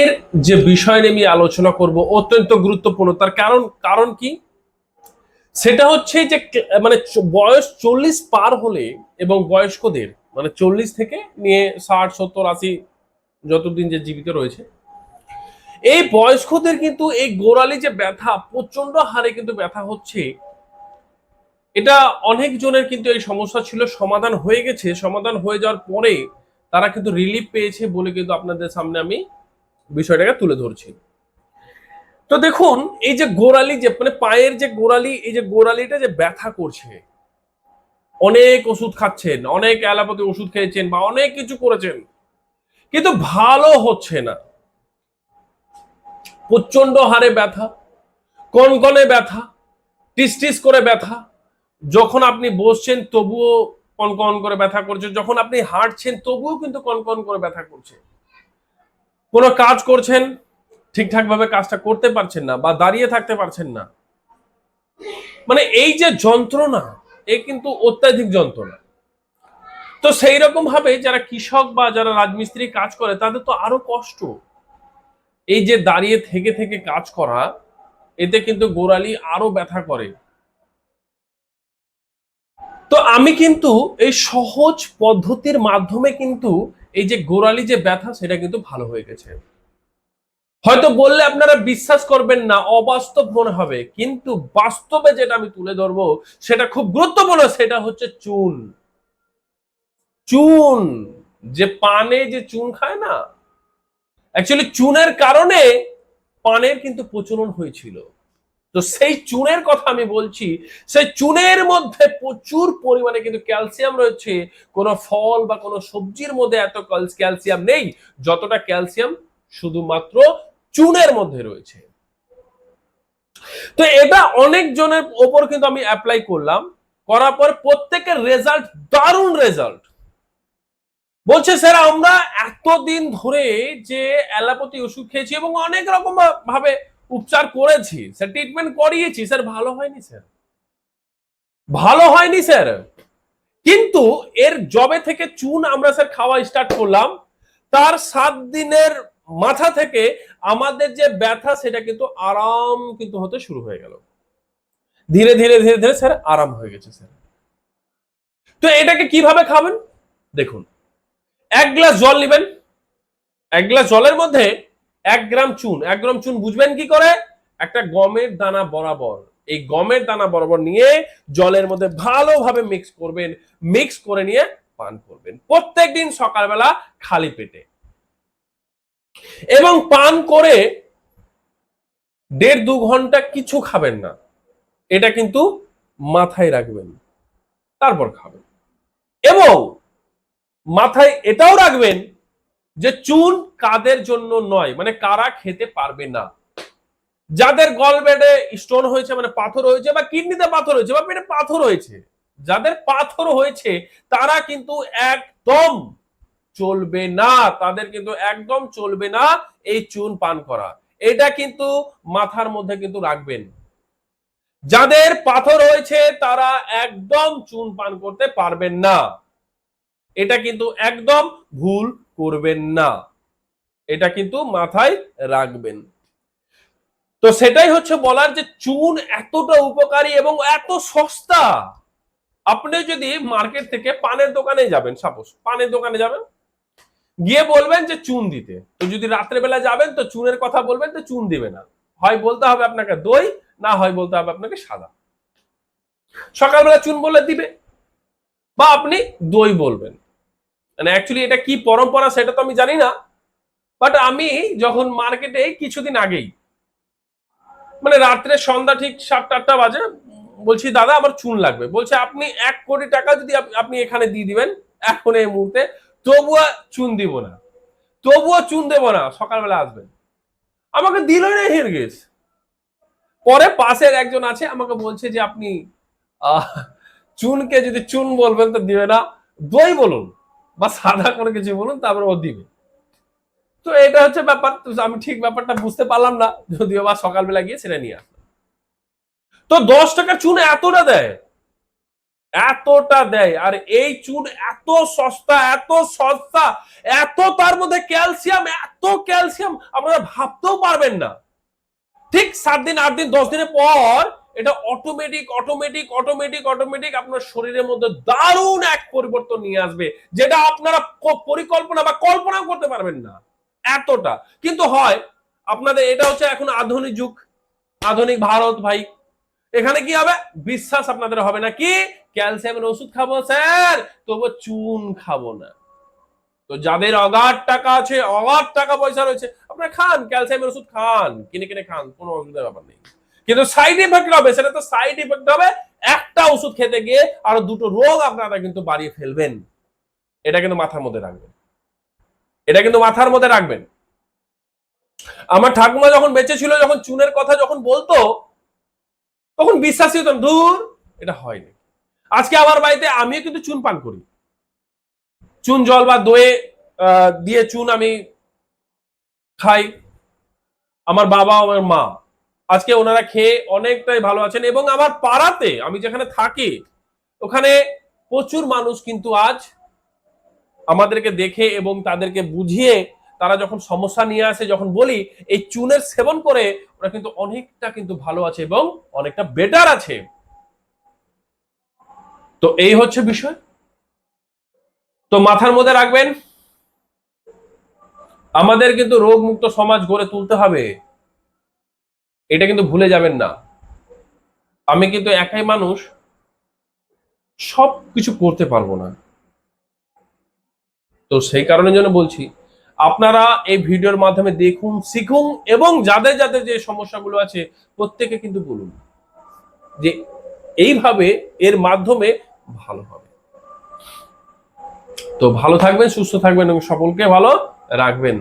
এর যে বিষয় নিয়ে আলোচনা করব অত্যন্ত গুরুত্বপূর্ণ, তার কারণ কারণ কি? সেটা হচ্ছে যে মানে বয়স চল্লিশ পার হলে এবং বয়স্কদের মানে চল্লিশ থেকে নিয়ে ষাট, সত্তর, আশি যতদিন যে জীবিত রয়েছে, এই বয়স্কদের কিন্তু এই গোড়ালি যে ব্যথা প্রচণ্ড হারে কিন্তু ব্যথা হচ্ছে, এটা অনেক জনের কিন্তু এই সমস্যা ছিল। সমাধান হয়ে গেছে। সমাধান হয়ে যাওয়ার পরে তারা কিন্তু রিলিফ পেয়েছে বলে কিন্তু আপনাদের সামনে আমি বিষয়টাকে তুলে ধরছি। তো দেখুন, এই যে গোড়ালি যে মানে পায়ের যে গোড়ালি, এই যে গোড়ালিটা যে ব্যথা করছে, অনেক ওষুধ খাচ্ছেন, অনেক অ্যালোপ্যাথি ওষুধ খেয়েছেন বা অনেক কিছু করেছেন, কিন্তু ভালো হচ্ছে না। প্রচণ্ড হারে ব্যথা, কনকনে ব্যথা টিস টিস করে ব্যথা, যখন আপনি বসছেন তবুও কনকন করে ব্যথা করছে, যখন আপনি হাঁটছেন তবুও কিন্তু কনকন করে ব্যথা করছে। কোনো কাজ করছেন ঠিকঠাক ভাবে কাজটা করতে পারছেন না বা দাঁড়িয়ে থাকতে পারছেন না। মানে এই যে যন্ত্রণা, এ কিন্তু অত্যাধিক যন্ত্রণা। তো সেই রকম ভাবে যারা কৃষক বা যারা রাজমিস্ত্রি কাজ করে, তাদের তো আরও কষ্ট। এই যে দাঁড়িয়ে থেকে থেকে কাজ করা, এতে কিন্তু গোড়ালি আরও ব্যথা করে। তো আমি কিন্তু এই সহজ পদ্ধতির মাধ্যমে কিন্তু এই যে গোড়ালি যে ব্যথা, সেটা কিন্তু ভালো হয়ে গেছে। হয়তো বললে আপনারা বিশ্বাস করবেন না, অবাস্তব মনে হবে। কিন্তু বাস্তবে যেটা আমি তুলে ধরবো, সেটা খুব গুরুত্বপূর্ণ, সেটা হচ্ছে চুন। চুন! যে পানে যে চুন খায় না অ্যাকচুয়ালি চুনের কারণে পানের কিন্তু প্রচলন হয়েছিল। তো সেই চুনের কথা আমি বলছি, সেই চুনের মধ্যে প্রচুর পরিমাণে কিন্তু ক্যালসিয়াম রয়েছে। কোন ফল বা কোনো সবজির মধ্যে এত ক্যালসিয়াম নেই, যতটা ক্যালসিয়াম শুধুমাত্র চুনের মধ্যে রয়েছে। তো এটা অনেক জনের ওপর কিন্তু আমি অ্যাপ্লাই করলাম, করার পর প্রত্যেকের রেজাল্ট দারুণ রেজাল্ট বলছে, স্যার, আমরা এতদিন ধরে যে অ্যালোপ্যাথি ওষুধ খেয়েছি এবং অনেক রকম ভাবে উপচার করেছি, স্যার ট্রিটমেন্ট করিয়েছি, স্যার, ভালো হয়নি, স্যার। ভালো হয়নি, স্যার। কিন্তু এর জবে থেকে চুন আমরা, স্যার, খাওয়া স্টার্ট করলাম, তার সাত দিনের মাথা থেকে আমাদের যে ব্যথা, সেটা কিন্তু আরাম কিন্তু হতে শুরু হয়ে গেল। ধীরে ধীরে ধীরে ধীরে, স্যার, আরাম হয়ে গেছে, স্যার। তো এটাকে কীভাবে খাবেন? দেখুন, এক গ্লাস জল নেবেন। এক গ্লাস জলের মধ্যে এক গ্রাম চুন, এক গ্রাম চুন বুঝবেন কি করে? একটা গমের দানা বরাবর। এই গমের দানা বরাবর নিয়ে জলের মধ্যে ভালোভাবে মিক্স করবেন মিক্স করে নিয়ে পান করবেন। প্রত্যেকদিন সকালবেলা খালি পেটে। এবং পান করে দেড় দু ঘণ্টা কিছু খাবেন না। এটা কিন্তু মাথায় রাখবেন, তারপর খাবেন। এবং মাথায় এটাও রাখবেন যে চুন কাদের জন্য নয় মানে কারা খেতে পারবে না। যাদের গলবেডে স্টোন হয়েছে মানে পাথর হয়েছে, বা কিডনিতে পাথর হয়েছে, বা পেটে পাথর হয়েছে, যাদের পাথর হয়েছে, তারা কিন্তু একদম চলবে না। তাদের কিন্তু একদম চলবে না এই চুন পান করা। এটা কিন্তু মাথার মধ্যে কিন্তু রাখবেন। যাদের পাথর হয়েছে, তারা একদম চুন পান করতে পারবেন না। এটা কিন্তু একদম ভুল করবেন না। এটা কিন্তু মাথায় রাখবেন। তো সেটাই হচ্ছে বলার যে চুন এতটা উপকারী এবং এত সস্তা। আপনি যদি মার্কেট থেকে পানের দোকানে যাবেন সাপোজ পানের দোকানে যাবেন, গিয়ে বলবেন যে চুন দিতে। তো যদি রাত্রেবেলা যাবেন, তো চুনের কথা বলবেন তো চুন দিবে না। হয় বলতে হবে আপনাকে দই, না হয় বলতে হবে আপনাকে সাদা। সকালবেলা চুন বললে দিবে। বা আপনি দই বলবেন। মানে অ্যাকচুয়ালি এটা কি পরম্পরা সেটা তো আমি জানি না বাট আমি যখন মার্কেটে কিছুদিন আগেই মানে রাত্রে সন্ধ্যা ঠিক সাতটা আটটা বাজে, বলছি, দাদা, আমার চুন লাগবে। বলছে, আপনি এক কোটি টাকা যদি আপনি এখানে দিয়ে দিবেন, এখন এই মুহূর্তে, তবুও চুন দিব না। তবুও চুন দেবো না, সকালবেলা আসবেন। আমাকে দিল না হিরগিস পরে পাশের একজন আছে, আমাকে বলছে যে, আপনি চুনকে যদি চুন বলবেন তো দিবে না। দই বলুন। বা সাদা কোনো কিছু বলুন, তারপরে ও দিবে। তো এটা হচ্ছে ব্যাপার। আমি ঠিক ব্যাপারটা বুঝতে পারলাম না, যদিও বা সকালবেলা গিয়ে সেটা নিয়ে আসলাম। তো দশ টাকার চুন এতটা দেয়? এতটা দেয়। আর এই চুন এত সস্তা এত সস্তা, এত তার মধ্যে ক্যালসিয়াম, এত ক্যালসিয়াম, আপনারা ভাবতেও পারবেন না। ঠিক সাত দিন, আট দিন, দশ দিনের পর এটা অটোমেটিক অটোমেটিক অটোমেটিক অটোমেটিক আপনার শরীরের মধ্যে দারুণ এক পরিবর্তন নিয়ে আসবে, যেটা আপনারা পরিকল্পনা বা কল্পনা করতে পারবেন না, এতটা। কিন্তু হয়, আপনাদের এটা হচ্ছে এখন আধুনিক যুগ, আধুনিক ভারত ভাই। এখানে কি হবে? বিশ্বাস আপনাদের হবে না কি? ক্যালসিয়ামের ওষুধ খাব, স্যার তবু চুন খাব না। তো যাদের অগাধ টাকা আছে, অগাধ টাকা পয়সা রয়েছে, আপনারা খান ক্যালসিয়ামের ওষুধ খান, কিনে কিনে খান, কোনো অসুবিধার ব্যাপার নেই। কিন্তু সাইড ইফেক্ট হবে, সেটা তো সাইড ইফেক্ট হবে। একটা ওষুধ খেতে গিয়ে আরও দুটো রোগ আপনারা কিন্তু বাড়িয়ে ফেলবেন। এটা কিন্তু মাথার মধ্যে রাখবেন। এটা কিন্তু মাথার মধ্যে রাখবেন। আমার ঠাকুমা যখন বেঁচে ছিল, যখন চুনের কথা যখন বলতো, তখন বিশ্বাসই হতাম দূর এটা হয়নি আজকে আমার বাড়িতে আমিও কিন্তু চুন পান করি। চুন, জল বা দয়ে দিয়ে চুন আমি খাই। আমার বাবা আমার মা। আজকে ওনারা খেয়ে অনেকটাই ভালো আছেন এবং আমার পাড়াতে আমি যেখানে থাকি, ওখানে প্রচুর মানুষ কিন্তু আজ আমাদেরকে দেখে এবং তাদেরকে বুঝিয়ে তারা যখন সমস্যা নিয়ে আসে, যখন বলি, এই চুনের সেবন করে ওরা কিন্তু অনেকটা কিন্তু ভালো আছে এবং অনেকটা বেটার আছে। তো এই হচ্ছে বিষয়। তো মাথার মধ্যে রাখবেন, আমাদের কিন্তু রোগ মুক্ত সমাজ গড়ে তুলতে হবে। এটা কিন্তু ভুলে যাবেন না। আমি কিন্তু একাই মানুষ সব কিছু করতে পারব না। তো সেই কারণের জন্য বলছি, আপনারা এই ভিডিওর মাধ্যমে দেখুন, শিখুন এবং যাদের যাদের যে সমস্যাগুলো আছে, প্রত্যেকে কিন্তু বলুন যে এইভাবে এর মাধ্যমে ভালো হবে। তো ভালো থাকবেন, সুস্থ থাকবেন এবং সকলকে ভালো রাখবেন।